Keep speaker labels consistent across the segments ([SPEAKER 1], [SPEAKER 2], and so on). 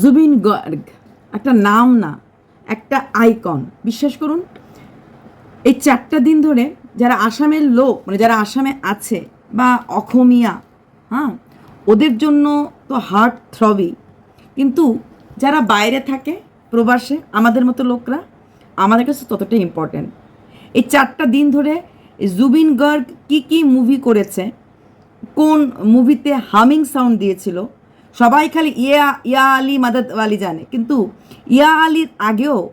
[SPEAKER 1] জুবিন গার্গ, একটা নাম না, একটা আইকন। বিশ্বাস করুন, এই চারটা দিন ধরে যারা আসামের লোক মানে যারা আসামে আছে বা অখমিয়া হ্যাঁ ওদের জন্য তো হার্ট থ্রবি কিন্তু যারা বাইরে থাকে প্রবাসে, আমাদের মতো লোকরা, আমাদের কাছে ততটাই ইম্পর্ট্যান্ট এই চারটা দিন ধরে জুবিন গার্গ কী কী মুভি করেছে, কোন মুভিতে হামিং সাউন্ড দিয়েছিল সবাই খালি ইয়া ইয়া আলী মাদাদ আলী জানে। কিন্তু ইয়া আলীর আগেও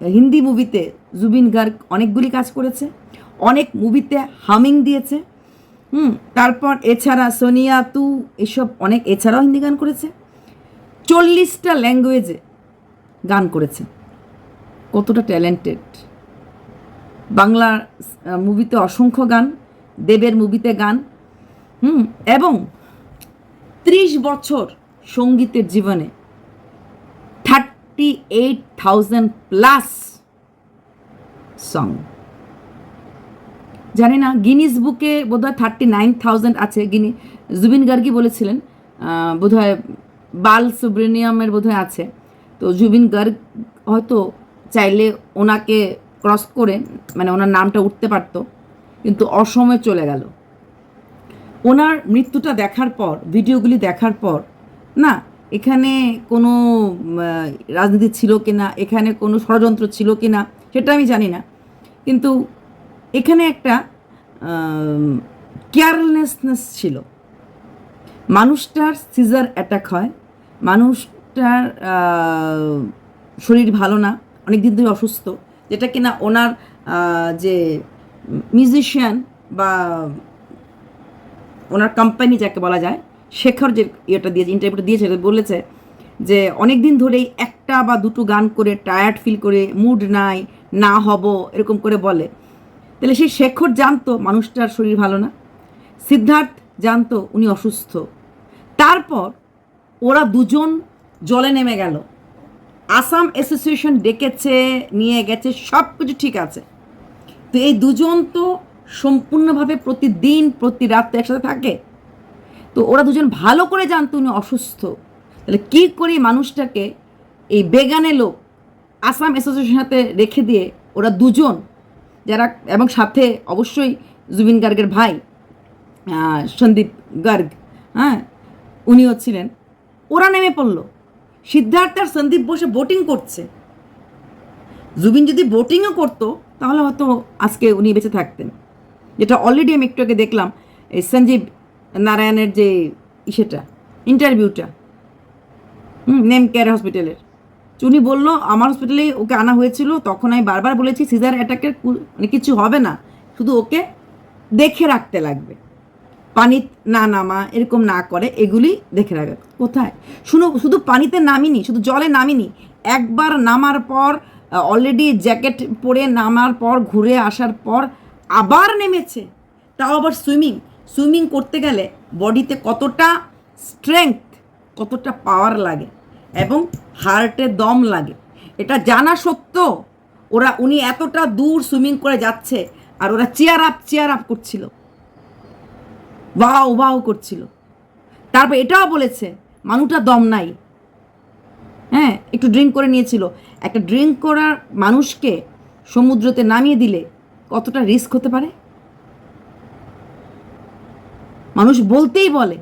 [SPEAKER 1] হিন্দি মুভিতে জুবিন গার্গ অনেকগুলি কাজ করেছে। অনেক মুভিতে হামিং দিয়েছে। হুম, তারপর এছাড়া সোনিয়া, তু, এসব অনেক, এছাড়াও হিন্দি গান করেছে। চল্লিশটা ল্যাঙ্গুয়েজে গান করেছে। কতটা ট্যালেন্টেড বাংলা মুভিতে অসংখ্য গান, দেবের মুভিতে গান। হুম, এবং ত্রিশ বছর সঙ্গীতের জীবনে thirty eight thousand plus song জানি না গিনিস বুকে বোধহয় থার্টি নাইন থাউজেন্ড আছে। গিনি জুবিন গার্গি বলেছিলেন আহ, বোধহয় বাল সুব্রেনিয়ামের বোধহয় আছে। তো জুবিন গার্গ হয়তো চাইলে ওনাকে ক্রস করে মানে ওনার নামটা উঠতে পারতো কিন্তু অসময়ে চলে গেল। ওনার মৃত্যুটা দেখার পর ভিডিওগুলি দেখার পর না, এখানে কোনো রাজনীতি ছিল কি না এখানে কোনো ষড়যন্ত্র ছিল কি না সেটা আমি জানি না। কিন্তু এখানে একটা কেয়ারলেসনেস ছিল। মানুষটার সিজার অ্যাটাক হয়, মানুষটার শরীর ভালো না অনেক দিন ধরে অসুস্থ, যেটা কিনা ওনার যে মিউজিশিয়ান বা ওনার কোম্পানি যাকে বলা যায় শেখর যে ইয়েটা দিয়েছে ইন্টারভিউটা দিয়েছে বলেছে যে অনেক দিন ধরেই একটা বা দুটো গান করে টায়ার্ড ফিল করে মুড নাই, না হব, এরকম করে বলে। তাহলে সেই শেখর জানতো মানুষটার শরীর ভালো না। সিদ্ধার্থ জানতো উনি অসুস্থ। তারপর ওরা দুজন জলে নেমে গেল। আসাম অ্যাসোসিয়েশন ডেকেছে, নিয়ে গেছে সব কিছু ঠিক আছে। তো এই দুজন তো সম্পূর্ণভাবে প্রতিদিন, প্রতি রাত তো একসাথে থাকে। তো ওরা দুজন ভালো করে জানতো উনি অসুস্থ। তাহলে কী করে মানুষটাকে এই বেগানে লোক আসাম অ্যাসোসিয়েশনের রেখে দিয়ে ওরা দুজন যারা এবং সাথে অবশ্যই জুবিন গার্গের ভাই সন্দীপ গার্গ হ্যাঁ উনিও ছিলেন, ওরা নেমে পড়ল। সিদ্ধার্থ আর সন্দীপ বসে বোটিং করছে। জুবিন যদি বোটিংও করতো, তাহলে হয়তো আজকে উনি বেঁচে থাকতেন। যেটা অলরেডি আমি একটু আগে দেখলাম, এই সঞ্জীব নারায়ণের যে ইসেটা ইন্টারভিউটা হুম, নেম কেয়ার হসপিটালের উনি বলল, আমার হসপিটালে ওকে আনা হয়েছিল, তখন আমি বারবার বলেছি সিজার অ্যাটাকের মানে কিছু হবে না, শুধু ওকে দেখে রাখতে লাগবে। পানি না নামা, এরকম না করে, এগুলি দেখে রাখা। কোথায়? শুনো, শুধু পানিতে নামিনি, শুধু জলে নামিনি, একবার নামার পর অলরেডি জ্যাকেট পরে নামার পর, ঘুরে আসার পর আবার নেমেছে। তাও আবার সুইমিং সুইমিং করতে গেলে বডিতে কতটা স্ট্রেংথ কতটা পাওয়ার লাগে এবং হার্টে দম লাগে। এটা জানা সত্ত্বেও ওরা, উনি এতটা দূর সুইমিং করে যাচ্ছে আর ওরা চেয়ার আপ চেয়ার আপ করছিল। ওয়াও ওয়াও করছিল। তারপর এটাও বলেছে মানুষটা দম নাই। হ্যাঁ একটু ড্রিঙ্ক করে নিয়েছিল। একটা ড্রিঙ্ক করার মানুষকে সমুদ্রতে নামিয়ে দিলে কতটা রিস্ক হতে পারে? মানুষ বলতেই বলে।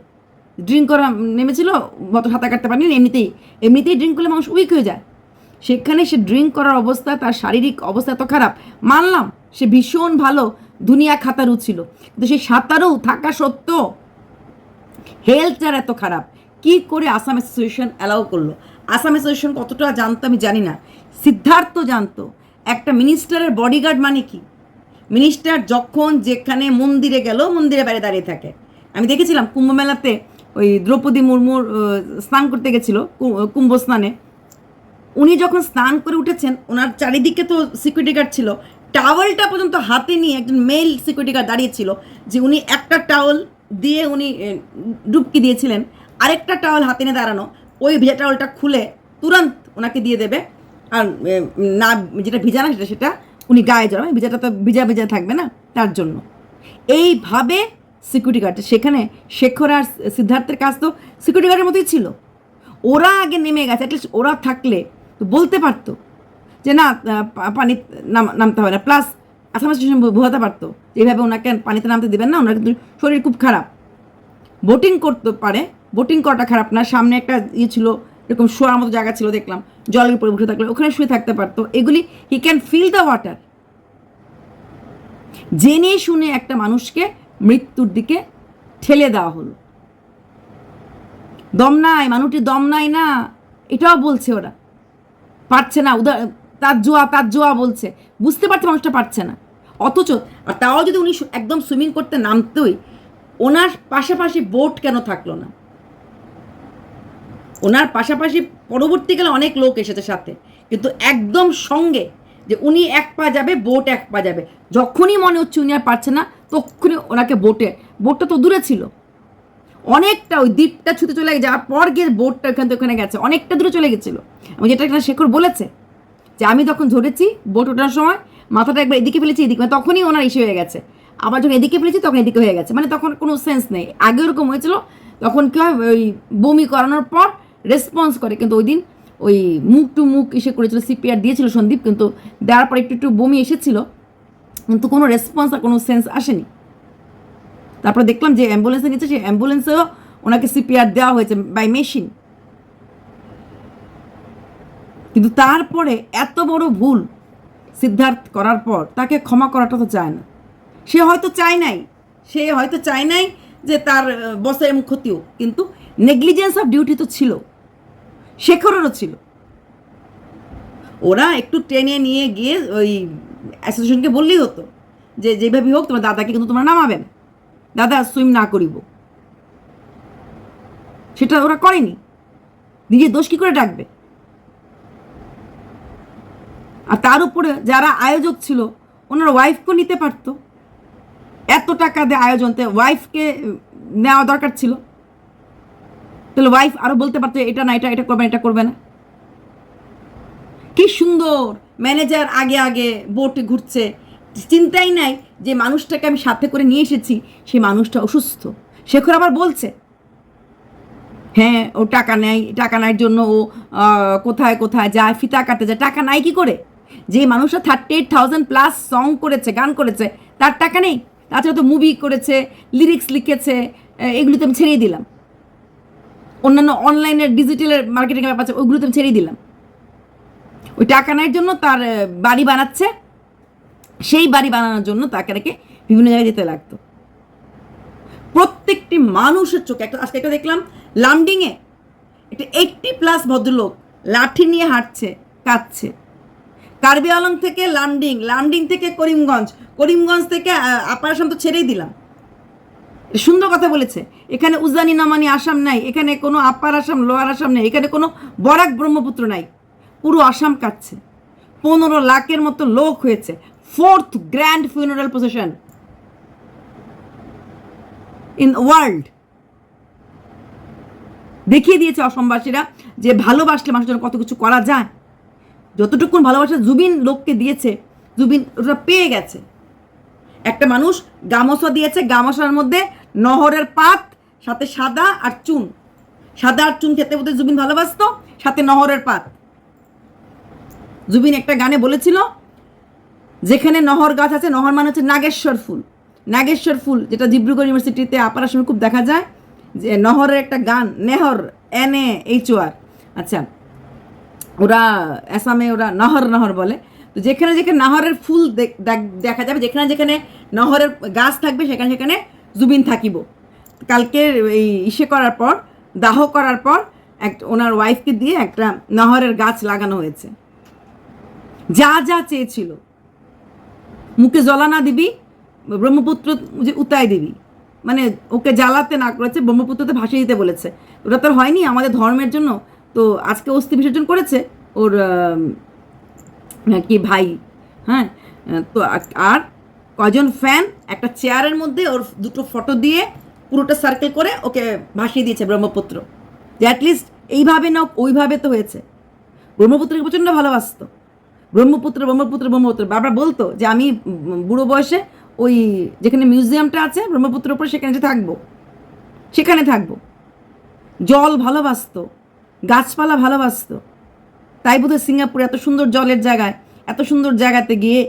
[SPEAKER 1] ড্রিঙ্ক করা নেমেছিল মত সাঁতার কাটতে পারেনি, এমনিতেই এমনিতেই ড্রিঙ্ক করলে মানুষ উইক হয়ে যায়। সেখানে সে ড্রিঙ্ক করার অবস্থা, তার শারীরিক অবস্থা এত খারাপ। মানলাম, সে ভীষণ ভালো, দুনিয়া খাতারু ছিল। কিন্তু সেই সাঁতারু থাকা সত্ত্বেও হেলথ যার এত খারাপ। কি করে আসাম অ্যাসোসিয়েশন অ্যালাউ করল? আসাম অ্যাসোসিয়েশন কতটা জানতো আমি জানি না। সিদ্ধার্থ জানতো, একটা মিনিস্টারের বডিগার্ড মানে কি? মিনিস্টার যখন যেখানে মন্দিরে গেল মন্দিরে বাইরে দাঁড়িয়ে থাকে। আমি দেখেছিলাম কুম্ভ মেলাতে ওই দ্রৌপদী মুর্মুর স্নান করতে গেছিল কুম্ভ স্নানে। উনি যখন স্নান করে উঠেছেন, ওনার চারিদিকে তো সিকিউরিটি গার্ড ছিল। টাওয়েলটা পর্যন্ত হাতে নিয়ে একজন মেল সিকিউরিটি গার্ড দাঁড়িয়েছিল যে উনি একটা টাওয়েল দিয়ে উনি ডুবকি দিয়েছিলেন, আরেকটা টাওয়েল হাতে নিয়ে দাঁড়ানো। ওই ভেজা টাওয়েলটা খুলে তুরন্ত ওনাকে দিয়ে দেবে। আর না, যেটা ভিজা না সেটা সেটা উনি গায়ে জড়াবে। ভিজাটা তো ভিজা ভিজা থাকবে না তার জন্য। এইভাবে সিকিউরিটি গার্ড। সেখানে শেখর আর সিদ্ধার্থের কাজ তো সিকিউরিটি গার্ডের মতোই ছিল। ওরা আগে নেমে গেছে অ্যাটলিস্ট ওরা থাকলে তো বলতে পারতো যে না পানি নাম- নামতে হবে না। প্লাস আসাম স্টেশন বোঝাতে পারতো। এইভাবে ওনাকে পানিতে নামতে দেবেন না, ওনার কিন্তু শরীর খুব খারাপ। বোটিং করতে পারে বোটিং করাটা খারাপ না। সামনে একটা ইয়ে ছিল, এরকম শোয়ার মতো জায়গা ছিল, দেখলাম। জলের উপরে উঠে থাকলে, ওখানে শুয়ে থাকতে পারতো। এগুলি he can feel the water জেনে শুনে একটা মানুষকে মৃত্যুর দিকে ঠেলে দেওয়া হলো। দম নাই মানুষটি দম নাই না, এটাও বলছে ওরা। পারছে না, উদা তার জোয়া তার জোয়া বলছে। বুঝতে পারছে মানুষটা পারছে না। অথচ, আর তাও যদি উনি একদম সুইমিং করতে নামতোই, ওনার পাশাপাশি বোট কেন থাকল না? ওনার পাশাপাশি পরবর্তীকালে অনেক লোক এসেছে সাথে। কিন্তু একদম সঙ্গে যে উনি এক পা যাবে বোট এক পা যাবে। যখনই মনে হচ্ছে উনি আর পারছে না, তখনই ওনাকে বোটে বোটটা তো দূরে ছিল। অনেকটা ওই দ্বীপটা ছুতে চলে যাওয়ার পর গিয়ে বোটটা ওখান থেকে ওখানে গেছে। অনেকটা দূরে চলে গেছিল। এবং যেটা একটা শেখর বলেছে, যে আমি তখন ধরেছি বোট ওঠার সময়, মাথাটা একবার এদিকে ফেলেছি, এদিকে মানে তখনই ওনার ইসে হয়ে গেছে। আবার যখন এদিকে ফেলেছি, তখন এদিকে হয়ে গেছে। মানে তখন কোনো সেন্স নেই। আগে ওরকম হয়েছিল, তখন কী হয়? ওই বমি করানোর পর রেসপন্স করে। কিন্তু ওই দিন ওই মুখ টু মুখ এসে করেছিল সিপিআর দিয়েছিল সন্দীপ, কিন্তু দেওয়ার পর একটু একটু বমি এসেছিল, কিন্তু কোনো রেসপন্স আর কোনো সেন্স আসেনি। তারপর দেখলাম যে অ্যাম্বুলেন্সে নিচ্ছে সেই অ্যাম্বুলেন্সেও ওনাকে সিপিআর দেওয়া হয়েছে বাই মেশিন কিন্তু তারপরে এত বড় ভুল সিদ্ধার্থ করার পর তাকে ক্ষমা করাটা তো চায় না। সে হয়তো চায় নাই, সে হয়তো চায় নাই যে তার বসের এমন ক্ষতিও, কিন্তু নেগলিজেন্স অফ ডিউটি তো ছিল। শেখরেরও ছিল। ওরা একটু ট্রেনে নিয়ে গিয়ে ওই অ্যাসোসিয়েশনকে বললেই হতো যে যেভাবে হোক, তোমার দাদাকে কিন্তু তোমরা নামাবেন। দাদা, সুইম না করিব। সেটা ওরা করেনি। নিজের দোষ কি করে ডাকবে? আর তার উপরে যারা আয়োজক ছিল, ওনার ওয়াইফকেও নিতে পারতো। এত টাকা দিয়ে আয়োজনতে ওয়াইফকে নেওয়া দরকার ছিল। তাহলে ওয়াইফ আরও বলতে পারতো, এটা না, এটা এটা করবে এটা করবে না। কি সুন্দর! ম্যানেজার আগে আগে বোটে ঘুরছে। চিন্তাই নাই যে মানুষটাকে আমি সাথে করে নিয়ে এসেছি, সেই মানুষটা অসুস্থ। শেখর আবার বলছে হ্যাঁ ও টাকা নেয় টাকা নেয় জন্য ও কোথায় কোথায় যায়, ফিতা কাটতে যায়। টাকা নাই কি করে? যে মানুষটা thirty eight thousand plus song করেছে, গান করেছে, তার টাকা নেই। তাছাড়া তো মুভি করেছে লিরিক্স লিখেছে এগুলো তো আমি ছেড়েই দিলাম। অন্যান্য অনলাইনের ডিজিটালের মার্কেটিংয়ের ব্যাপার আছে, ওইগুলো তো ছেড়েই দিলাম। ওই টাকা নেওয়ার জন্য তার বাড়ি বানাচ্ছে, সেই বাড়ি বানানোর জন্য তাকে নাকি বিভিন্ন জায়গায় যেতে লাগতো। প্রত্যেকটি মানুষের চোখে, একটা, আজকে একটা দেখলাম লামডিংয়ে একটা এইটটি প্লাস ভদ্রলোক লাঠি নিয়ে হাঁটছে, কাঁদছে। কার্বি আলং থেকে লামডিং লামডিং থেকে করিমগঞ্জ করিমগঞ্জ থেকে আপার তো ছেড়েই দিলাম। সুন্দর কথা বলেছে। এখানে উজানি নামানি আসাম নাই, এখানে কোনো আপার আসাম, লোয়ার আসাম নেই, এখানে কোনো বরাক ব্রহ্মপুত্র নাই। পুরো আসাম কাচ্ছে পনেরো লাখের মতো লোক হয়েছে। Fourth grand funeral procession in world দেখিয়ে দিয়েছে অসমবাসীরা যে ভালোবাসলে মানুষের জন্য কত কিছু করা যায়। যতটুকুন ভালোবাসা জুবিন লোককে দিয়েছে, জুবিন ওটা পেয়ে গেছে। একটা মানুষ গামছা দিয়েছে গামছার মধ্যে নহরের পাত, সাথে সাদা আর চুন। সাদা আর চুন খেতে বলতে জুবিন ভালোবাসত, সাথে নহরের পাত। জুবিন একটা গানে বলেছিল, যেখানে নহর গাছ আছে, নহর মানে হচ্ছে নাগেশ্বর ফুল। নাগেশ্বর ফুল, যেটা ডিব্রুগড় ইউনিভার্সিটিতে আপার সময় খুব দেখা যায়, যে নহরের একটা গান, নেহর, এন এ এইচ আর। আচ্ছা ওরা আসামে ওরা নহর নহর বলে। তো যেখানে যেখানে নহরের ফুল দেখা যাবে, যেখানে যেখানে নহরের গাছ থাকবে, সেখানে সেখানে জুবিন থাকিব। কালকে এই ইসে করার পর, দাহ করার পর এক ওনার ওয়াইফকে দিয়ে একটা নহরের গাছ লাগানো হয়েছে। যা যা চেয়েছিল। মুখে জ্বলা না দিবি, ব্রহ্মপুত্র যে উতায় দিবি। মানে ওকে জ্বালাতে না করেছে ব্রহ্মপুত্রতে ভাসিয়ে দিতে বলেছে। ওটা তো হয়নি, আমাদের ধর্মের জন্য। তো আজকে অস্থি বিসর্জন করেছে ওর কি ভাই হ্যাঁ? তো আর কজন ফ্যান একটা চেয়ারের মধ্যে ওর দুটো ফটো দিয়ে পুরোটা সার্কেল করে ওকে ভাসিয়ে দিয়েছে ব্রহ্মপুত্র। যে অ্যাটলিস্ট এইভাবে না ওইভাবে তো হয়েছে। ব্রহ্মপুত্রকে প্রচণ্ড ভালোবাসতো। ব্রহ্মপুত্র ব্রহ্মপুত্র ব্রহ্মপুত্র। বাবা বলতো যে আমি বুড়ো বয়সে ওই যেখানে মিউজিয়ামটা আছে ব্রহ্মপুত্রের উপরে সেখানে যে থাকব। সেখানে থাকব। জল ভালোবাসতো, গাছপালা ভালোবাসতো। তাই বোধহয় সিঙ্গাপুরে এত সুন্দর জলের জায়গায়, এত সুন্দর জায়গাতে গিয়ে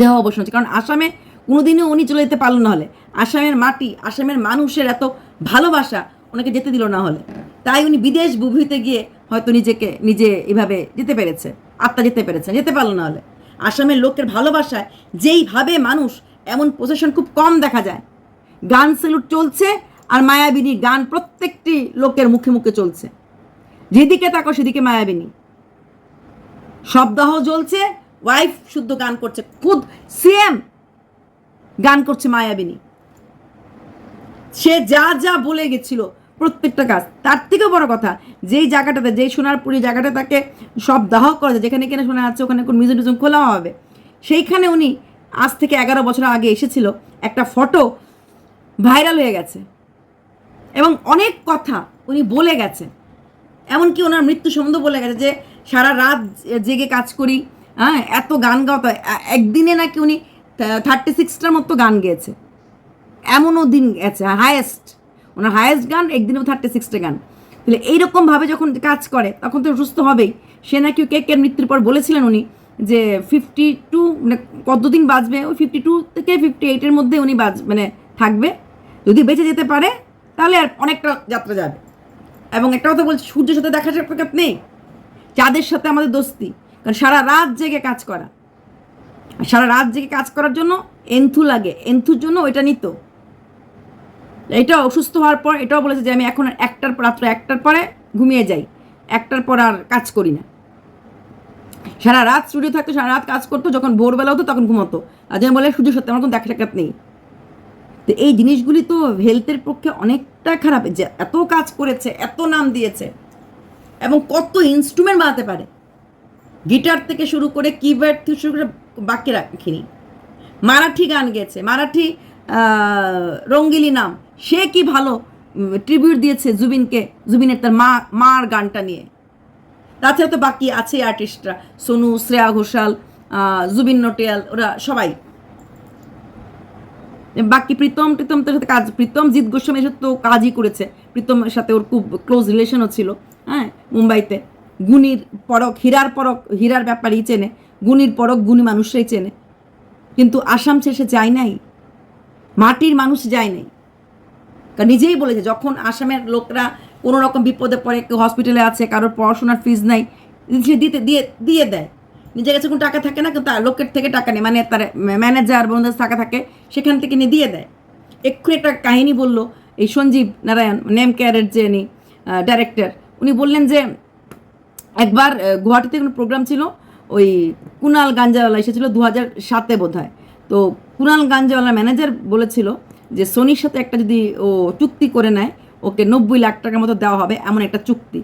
[SPEAKER 1] দেহ অবসান হচ্ছে কারণ আসামে কোনোদিনও উনি চলে যেতে পারল না হলে। আসামের মাটি, আসামের মানুষের এত ভালোবাসা ওনাকে যেতে দিল না হলে। তাই উনি বিদেশ বুভিতে গিয়ে হয়তো নিজেকে, নিজে এভাবে যেতে পেরেছে, আত্মা যেতে পেরেছে, যেতে পারল না হলে। আসামের লোকের ভালোবাসায় যেইভাবে মানুষ এমন পজিশন খুব কম দেখা যায়। গান সেলুট চলছে আর মায়াবিনী গান প্রত্যেকটি লোকের মুখে মুখে চলছে। যেদিকে তাকো সেদিকে মায়াবিনী। শবদাহ জ্বলছে ওয়াইফ শুদ্ধ গান করছে, খুদ সিএম গান করছে মায়াবিনী। সে যা যা বলে গেছিল প্রত্যেকটা কাজ। তার থেকেও বড় কথা, যেই জায়গাটাতে, যেই সোনার সোনারপুরি জায়গাটা তাকে সব দাহ করেছে, যেখানে কিনা শোনা যাচ্ছে ওখানে কোন মিউজিয়াম টিউজিয়াম খোলা হবে। সেইখানে উনি আজ থেকে এগারো বছর আগে এসেছিল, একটা ফটো ভাইরাল হয়ে গেছে। এবং অনেক কথা উনি বলে গেছে এমনকি ওনার মৃত্যু সম্বন্ধে বলে গেছে যে, সারা রাত জেগে কাজ করি হ্যাঁ এত গান গাওয়া একদিনে নাকি উনি থার্টি সিক্সটার মতো গান গেয়েছে। এমনও দিন গেছে হায়েস্ট ওনার হায়েস্ট গান, একদিনেও থার্টি সিক্সটা গান। তাহলে এইরকমভাবে যখন কাজ করে, তখন তো সুস্থ হবেই। সে নাকি কে কে মৃত্যুর পর বলেছিলেন উনি যে ফিফটি টু মানে কতদিন বাঁচবে? ওই ফিফটি টু থেকে ফিফটি এইটের মধ্যে উনি বাঁচ মানে থাকবে। যদি বেঁচে যেতে পারে, তাহলে আর অনেকটা যাত্রা যাবে। এবং একটা কথা বলছি, সূর্যের সাথে দেখা সাক্ষাৎ নেই? চাঁদের সাথে আমাদের দোস্তি? কারণ সারা রাত জেগে কাজ করা। সারা রাত জেগে কাজ করার জন্য এন্থু লাগে। এন্থুর জন্য ওইটা নিত। এটা অসুস্থ হওয়ার পর এটাও বলেছে যে, আমি এখন একটার রাত্র একটার পরে ঘুমিয়ে যাই। একটার পর আর কাজ করি না। সারা রাত স্টুডিও থাকতো, সারা রাত কাজ করতো, যখন ভোরবেলা হতো তখন ঘুমতো। আর যেন বলে সূর্যের সাথে আমার কোনো দেখা সাক্ষাৎ নেই। তো এই জিনিসগুলি তো হেলথের পক্ষে অনেকটা খারাপ। যে এত কাজ করেছে, এত নাম দিয়েছে এবং কত ইনস্ট্রুমেন্ট বানাতে পারে। গিটার থেকে শুরু করে কিবোর্ড থেকে শুরু করে বাকি রাখিনি। মারাঠি গান গেয়েছে। মারাঠি রঙ্গিলি নাম। সে কি ভালো ট্রিবিউট দিয়েছে জুবিনকে, জুবিনের তার মা, মার গানটা নিয়ে। তাছাড়া তো বাকি আছে আর্টিস্টরা সোনু, শ্রেয়া ঘোষাল জুবিন নটিয়াল, ওরা সবাই। বাকি প্রীতম প্রীতম তার সাথে কাজ, প্রীতম, জিৎ গোস্বামীর সাথে তো কাজই করেছে। প্রীতমের সাথে ওর খুব ক্লোজ রিলেশনও ছিল হ্যাঁ মুম্বাইতে। গুণীর পরক, হীরার পরক, হীরার ব্যাপারই চেনে। গুণীর পরক, গুণী মানুষরাই চেনে। কিন্তু আসাম সে যায় নাই। মাটির মানুষ যায় নাই। কারণ নিজেই বলেছে যখন আসামের লোকরা কোনো রকম বিপদে পড়ে, কেউ হসপিটালে আছে, কারোর পড়াশোনার ফিজ নাই, সে দিতে, দিয়ে দিয়ে দেয়। নিজের কাছে কোনো টাকা থাকে না, কিন্তু লোকের থেকে টাকা নেই মানে তার ম্যানেজার বন্ধুদের টাকা থাকে, সেখান থেকে নিয়ে দিয়ে দেয়। এক্ষুনি একটা কাহিনী বলল এই সঞ্জীব নারায়ণ নেম কেয়ারের যে ডাইরেক্টর উনি বললেন যে একবার গুয়াহাটিতে কোনো প্রোগ্রাম ছিল, ওই কুনাল গাঞ্জাওয়ালা এসেছিল দু হাজার সাতে বোধ হয় তো কুনাল গাঞ্জাওয়ালার ম্যানেজার বলেছিল যে, সোনির সাথে একটা যদি ও চুক্তি করে নেয়, ওকে নব্বই লাখ টাকার মতো দেওয়া হবে এমন একটা চুক্তি।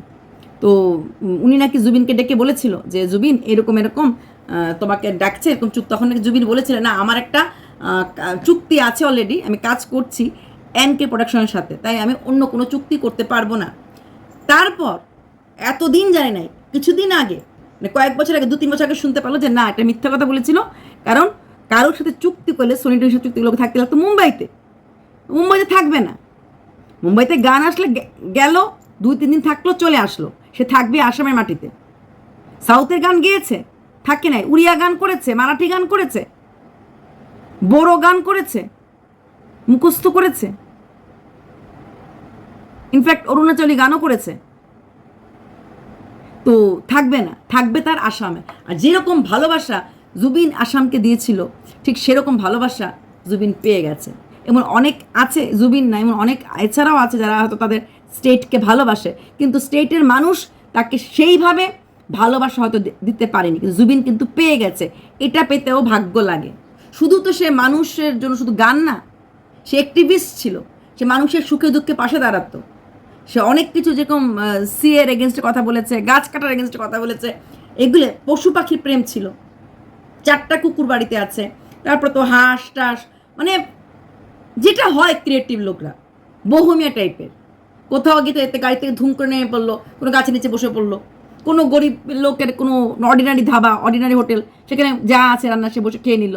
[SPEAKER 1] তো উনি নাকি জুবিনকে ডেকে বলেছিল যে, জুবিন, এরকম এরকম তোমাকে ডাকছে, এরকম চুক্তি। তখন নাকি জুবিন বলেছিল, না, আমার একটা চুক্তি আছে অলরেডি আমি কাজ করছি এন কে প্রোডাকশনের সাথে, তাই আমি অন্য কোনো চুক্তি করতে পারব না। তারপর, এতদিন জানি নাই কিছুদিন আগে মানে কয়েক বছর আগে দু তিন বছর আগে শুনতে পারল যে না এটা মিথ্যা কথা বলেছিল। কারণ কারোর সাথে চুক্তি করলে সোনি টিভির সাথে চুক্তিগুলো থাকতে লাগতো মুম্বাইতে। মুম্বাইতে থাকবে না। মুম্বাইতে গান আসলে গেল দুই তিন দিন থাকল, চলে আসলো। সে থাকবে আসামের মাটিতে। সাউথের গান গেয়েছে, থাকে নাই। উড়িয়া গান করেছে, মারাঠি গান করেছে। বড়ো গান করেছে, মুখস্থ করেছে। ইনফ্যাক্ট অরুণাচলী গানও করেছে। তো থাকবে না, থাকবে তার আসামে। আর যেরকম ভালোবাসা জুবিন আসামকে দিয়েছিল, ঠিক সেরকম ভালোবাসা জুবিন পেয়ে গেছে। এমন অনেক আছে জুবিন না, এমন অনেক এছাড়াও আছে যারা হয়তো তাদের স্টেটকে ভালোবাসে, কিন্তু স্টেটের মানুষ তাকে সেইভাবে ভালোবাসা হয়তো দিতে পারেনি, কিন্তু জুবিন কিন্তু পেয়ে গেছে। এটা পেতেও ভাগ্য লাগে। শুধু তো সে মানুষের জন্য শুধু গান না, সে অ্যাক্টিভিস্ট ছিল। সে মানুষের সুখে দুঃখে পাশে দাঁড়াতো। সে অনেক কিছু যেরকম সিএর এগেনস্টে কথা বলেছে, গাছ কাটার এগেনস্টে কথা বলেছে, এগুলো পশু পাখির প্রেম ছিল। চারটা কুকুর বাড়িতে আছে, তারপর তো হাঁস টাস মানে যেটা হয় ক্রিয়েটিভ লোকরা, বহুমিয়া টাইপের। কোথাও গিয়ে এতে গাড়ি থেকে ধুম করে নেমে পড়ল, কোনো গাছের নিচে বসে পড়ল, কোনো গরিব লোকের কোনো অর্ডিনারি ধাবা অর্ডিনারি হোটেল সেখানে যা আছে রান্না সে বসে খেয়ে নিল।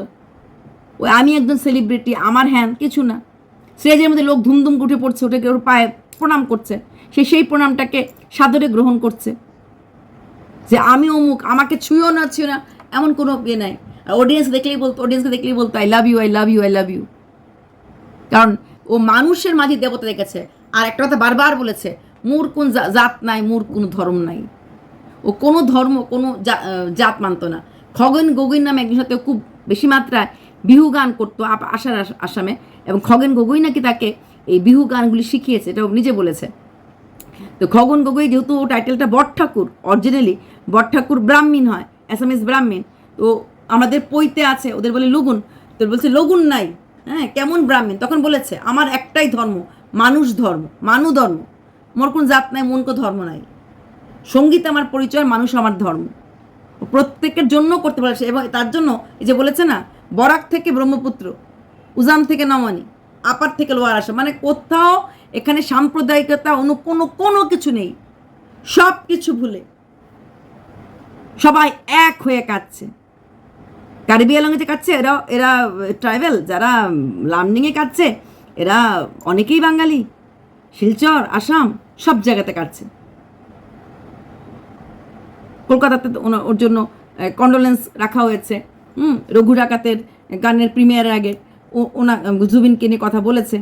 [SPEAKER 1] ওই আমি একজন সেলিব্রিটি আমার হ্যান কিছু না। স্টেজের মধ্যে লোক ধুমধুম উঠে পড়ছে উঠে ওর পায়ে প্রণাম করছে, সে সেই প্রণামটাকে সাদরে গ্রহণ করছে। যে আমি অমুক, আমাকে ছুঁয়ো না ছুঁয়ো না, এমন কোনো ইয়ে নাই। অডিয়েন্স দেখলেই বলতো অডিয়েন্সকে দেখলেই বলতো I love you I love you I love you কারণ ও মানুষের মাঝে দেবতা দেখেছে। আর একটা কথা বারবার বলেছে, মোর কোন জাত নাই, মোর কোনো ধর্ম নাই। ও কোনো ধর্ম, কোনো জাত মানতো না। খগেন গগৈন নামে একজন সাথে খুব বেশি মাত্রায় বিহু গান করতো আসার আসামে। এবং খগেন গগৈ নাকি তাকে এই বিহু গানগুলি শিখিয়েছে এটা নিজে বলেছে। তো খগন গগৈ যেহেতু ও টাইটেলটা বট ঠাকুর অরিজিনালি বট ঠাকুর ব্রাহ্মীণ হয় অ্যাসামিস ব্রাহ্মীণ, তো আমাদের পইতে আছে, ওদের বলে লগুন, তো বলছে লগুন নাই হ্যাঁ কেমন ব্রাহ্মীণ? তখন বলেছে, আমার একটাই ধর্ম, মানুষ ধর্ম, মানু ধর্ম, মোর কোন জাত নাই, মন কো ধর্ম নাই। সংগীত আমার পরিচয়, মানুষ আমার ধর্ম। প্রত্যেকের জন্য করতে পারছে এবং তার জন্য এই যে বলেছে না, বরাক থেকে ব্রহ্মপুত্র, উজান থেকে নমানি আপার থেকে লোয়ার আসা। মানে কোথাও এখানে সাম্প্রদায়িকতা অনু কোনো কোনো কিছু নেই। সব কিছু ভুলে। সবাই এক হয়ে কাটছে কারিবি আলঙ্গে যে কাটছে এরা এরা ট্রাইবেল যারা লামনিংয়ে কাটছে এরা অনেকেই বাঙালি। শিলচর, আসাম, সব জায়গাতে কাটছে কলকাতাতে ওর জন্য কন্ডোলেন্স রাখা হয়েছে। হুম রঘু ডাকাতের গানের প্রিমিয়ারের আগে। ওনা জুবিনকে নিয়ে কথা বলেছে।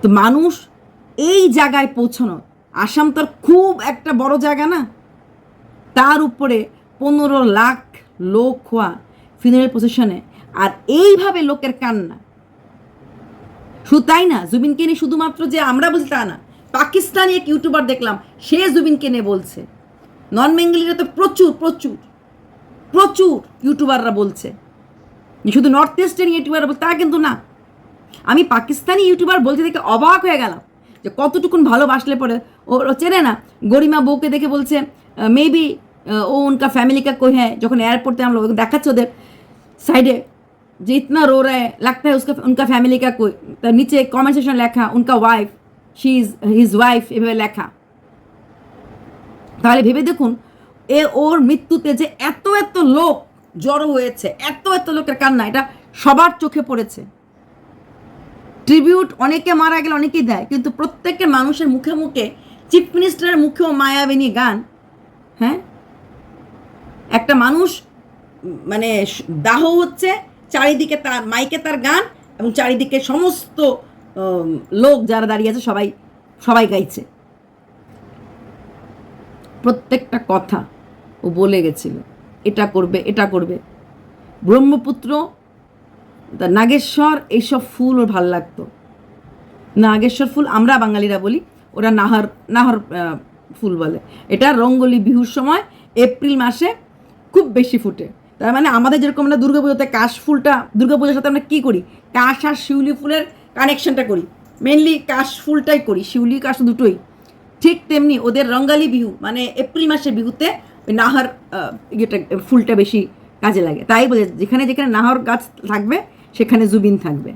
[SPEAKER 1] তো মানুষ এই জায়গায় পৌঁছানো, আসাম তোর খুব একটা বড় জায়গা না। তার উপরে পনেরো লাখ লোক হওয়া ফিনারেল পজিশনে আর এইভাবে লোকের কান্না। শুধু তাই না, জুবিনকে নিয়ে শুধুমাত্র যে আমরা বলছি তা না, পাকিস্তানি এক ইউটিউবার দেখলাম, সে জুবিনকে নিয়ে বলছে। নন বেঙ্গলিরা তো প্রচুর প্রচুর প্রচুর ইউটিউবাররা বলছে। শুধু নর্থ ইস্টের ইউটিউবার তা কিন্তু না। আমি পাকিস্তানি ইউটিউবার বলতে দেখে অবাক হয়ে গেলাম যে কতটুকুন ভালোবাসলে পরে। ওর চেনে না, গরিমা বউকে দেখে বলছে মেবি ও উনকা ফ্যামিলিকা কই হ্যাঁ যখন এয়ারপোর্টে আমরা দেখাচ্ছে ওদের সাইডে যে ইতনা রো রায় লাগতা হ্যাঁ উনকা ফ্যামিলি কই? তার নিচে কমেন্ট সেকশন লেখা, উনকা wife she is his wife এভাবে লেখা। তাহলে ভেবে দেখুন, এ ওর মৃত্যুতে যে এত এত লোক জড়ো হয়েছে। এত এত লোকের কান্না, এটা সবার চোখে পড়েছে। ট্রিবিউট অনেকে মারা গেলে অনেকেই দেয়, কিন্তু প্রত্যেকের মানুষের মুখে মুখে, চিফ মিনিস্টারের মুখেও মায়াবিনী গান। হ্যাঁ? একটা মানুষ মানে দাহ হচ্ছে, চারিদিকে তার মাইকে তার গান, এবং চারিদিকে সমস্ত লোক যারা দাঁড়িয়ে আছে, সবাই সবাই গাইছে। প্রত্যেকটা কথা ও বলে গেছিল। এটা করবে এটা করবে। ব্রহ্মপুত্র নাগেশ্বর, এইসব ফুল ওর ভালো লাগতো। নাগেশ্বর ফুল আমরা বাঙালিরা বলি, ওরা নাহর নাহর ফুল বলে। এটা রঙ্গলি বিহুর সময়, এপ্রিল মাসে খুব বেশি ফুটে। তার মানে আমাদের যেরকম আমরা দুর্গাপুজোতে কাশ ফুলটা দুর্গাপুজোর সাথে আমরা কী করি? কাশ আর শিউলি ফুলের কানেকশনটা করি। মেনলি কাশ ফুলটাই করি, শিউলি কাশ দুটোই। ঠিক তেমনি ওদের রঙ্গালি বিহু মানে এপ্রিল মাসের বিহুতে নাহার ইয়েটা, ফুলটা বেশি কাজে লাগে। তাই বলে, যেখানে যেখানে নাহর গাছ থাকবে, সেখানে জুবিন থাকবে।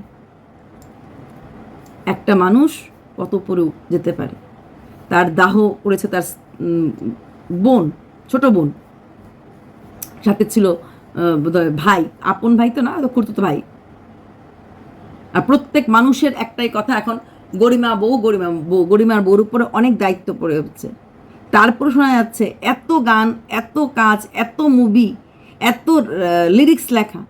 [SPEAKER 1] একটা মানুষ কত উপরেও যেতে পারে। তার দাহ করেছে তার বোন, ছোট বোন। সাথে ছিল ভাই। আপন ভাই তো না খুঁড়তো ভাই। আর প্রত্যেক মানুষের একটাই কথা এখন, গরিমা বউ গরিমা বউ। গরিমার বউর উপরে অনেক দায়িত্ব পড়ে হচ্ছে। তারপর শোনা যাচ্ছে, এত গান, এত কাজ, এত মুভি এত লিরিক্স লেখা,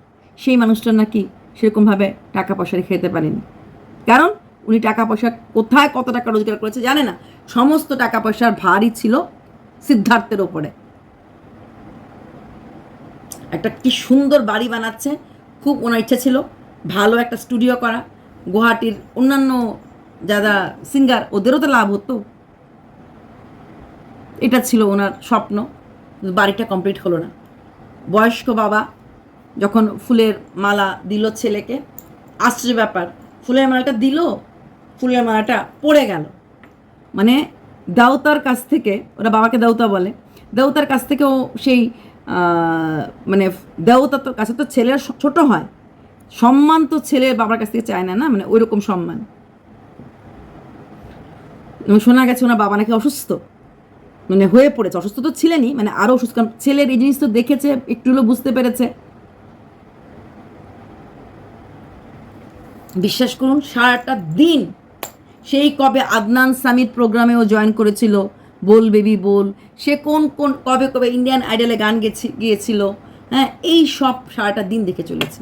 [SPEAKER 1] সেই মানুষটা নাকি সেরকমভাবে টাকা পয়সা রেখে যেতে পারেনি। কারণ উনি টাকা পয়সা কোথায় কত টাকা রোজগার করেছে জানে না। সমস্ত টাকা পয়সার ভারই ছিল সিদ্ধার্থের ওপরে। একটা কি সুন্দর বাড়ি বানাচ্ছে, খুব ওনার ইচ্ছা ছিল ভালো একটা স্টুডিও করা, গুয়াহাটির অন্যান্য যারা সিঙ্গার ওদেরও তো লাভ হতো। এটা ছিল ওনার স্বপ্ন, বাড়িটা কমপ্লিট হলো না। বয়স্ক বাবা যখন ফুলের মালা দিল ছেলেকে আশ্চর্য ব্যাপার, ফুলের মালাটা দিল, ফুলের মালাটা পড়ে গেল। মানে দাউতার কাছ থেকে, ওরা বাবাকে দাউতা বলে, দেউতার কাছ থেকেও সেই মানে দেউতা তো, কাছে তো ছেলের ছোট হয়। সম্মান তো ছেলে বাবার কাছ থেকে চায় না না মানে ওইরকম সম্মান। শোনা গেছে ওনার বাবা নাকি অসুস্থ। মানে হয়ে পড়েছে, অসুস্থ তো ছিলেনই মানে আরও অসুস্থ ছেলের এই জিনিস তো দেখেছে, একটু হলেও বুঝতে পেরেছে। বিশ্বাস করুন, সারাটা দিন সেই কবে আদনান সামির প্রোগ্রামেও জয়েন করেছিল, বল বেবি বল, সে কোন কোন, কবে কবে ইন্ডিয়ান আইডলে গান গেছি, গিয়েছিল হ্যাঁ এই সব সারাটা দিন দেখে চলেছে।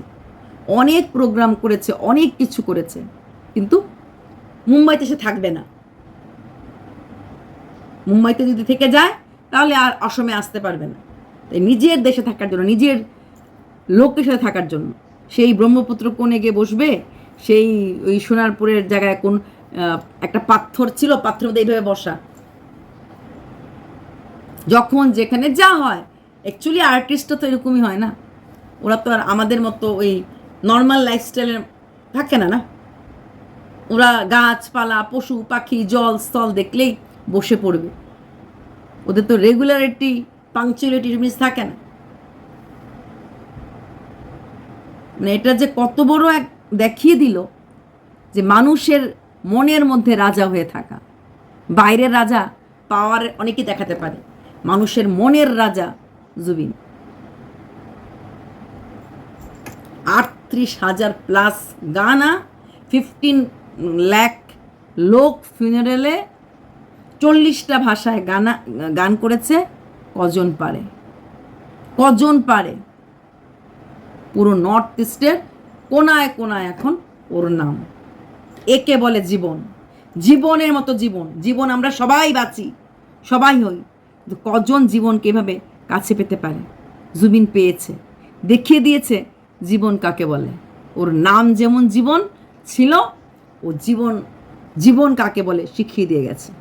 [SPEAKER 1] অনেক প্রোগ্রাম করেছে, অনেক কিছু করেছে, কিন্তু মুম্বাইতে সে থাকবে না। মুম্বাইতে যদি থেকে যায়, তাহলে আর অসমে আসতে পারবে না। তাই নিজের দেশে থাকার জন্য, নিজের লোকের সাথে থাকার জন্য, সেই ব্রহ্মপুত্র কোণে গিয়ে বসবে, সেই ওই সোনারপুরের জায়গায় কোন একটা পাথর ছিল পাথর মধ্যে এইভাবে বসা। যখন যেখানে যা হয় অ্যাকচুয়ালি আর্টিস্টটা তো এরকমই হয় না। ওরা তো আর আমাদের মতো ওই নর্মাল লাইফস্টাইলে থাকে না না? ওরা গাছপালা, পশু, পাখি, জল, স্থল দেখলেই বসে পড়বে। ওদের তো রেগুলারিটি পাংচুয়ালিটি জিনিস থাকে না। মানে এটা যে কত বড় এক দেখিয়ে দিল যে মানুষের মনের মধ্যে রাজা হয়ে থাকা। বাইরের রাজা পাওয়ার অনেকেই দেখাতে পারে। মানুষের মনের রাজা জুবিন। আটত্রিশ হাজার প্লাস গানা ফিফটিন ল্যাক লোক ফিনারেলে চল্লিশটা ভাষায় গানা, গান করেছে কজন পারে? কজন পারে? পুরো নর্থ ইস্টের কোনায় কোনায় এখন ওর নাম। একে বলে জীবন। জীবনের মতো জীবন। জীবন আমরা সবাই বাঁচি, সবাই হই। কজন জীবনকে এভাবে কাছে পেতে পারে? জুবিন পেয়েছে। দেখিয়ে দিয়েছে জীবন কাকে বলে। ওর নাম যেমন জীবন ছিল, ও জীবন জীবন কাকে বলে শিখিয়ে দিয়ে গেছে।